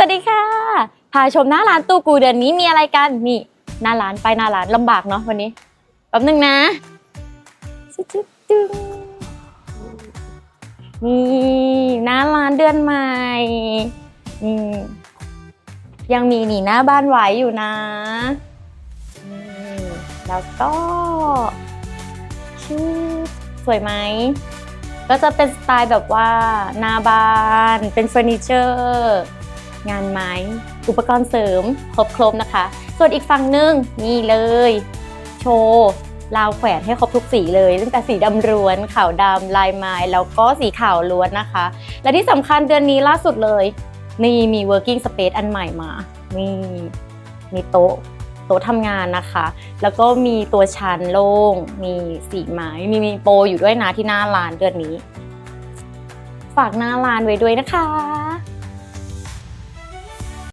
สวัสดีค่ะ พาชมหน้าร้านตู้กูเดือนนี้มีอะไรกัน นี่หน้าร้านไปหน้าร้านลำบากเนาะวันนี้แป๊บนึงนะจึ๊ดจึ๊ดจึ๊งนี่หน้าร้านเดือนใหม่นี่ยังมีหนีหน้าบ้านไหวอยู่นะนี่แล้วก็ชื่อสวยไหมก็จะเป็นสไตล์แบบว่าหน้าบ้าน เป็นเฟอร์นิเจอร์ งานไม้ อุปกรณ์เสริม ครบๆนะคะ ส่วนอีกฝั่งหนึ่งนี่เลย โชว์ราวแขวนให้ครบทุกสีเลยตั้งแต่สีดำล้วน ขาวดำลายไม้ แล้วก็สีขาวล้วนนะคะ และที่สำคัญเดือนนี้ล่าสุดเลย นี่มี working space อันใหม่มา นี่มีโต๊ะโต๊ะทำงานนะคะ แล้วก็มีตัวชันโล่ง มีสีไม้ มีมีโปรอยู่ด้วยนะที่หน้าร้านเดือนนี้ ฝากหน้าร้านไว้ด้วยนะคะ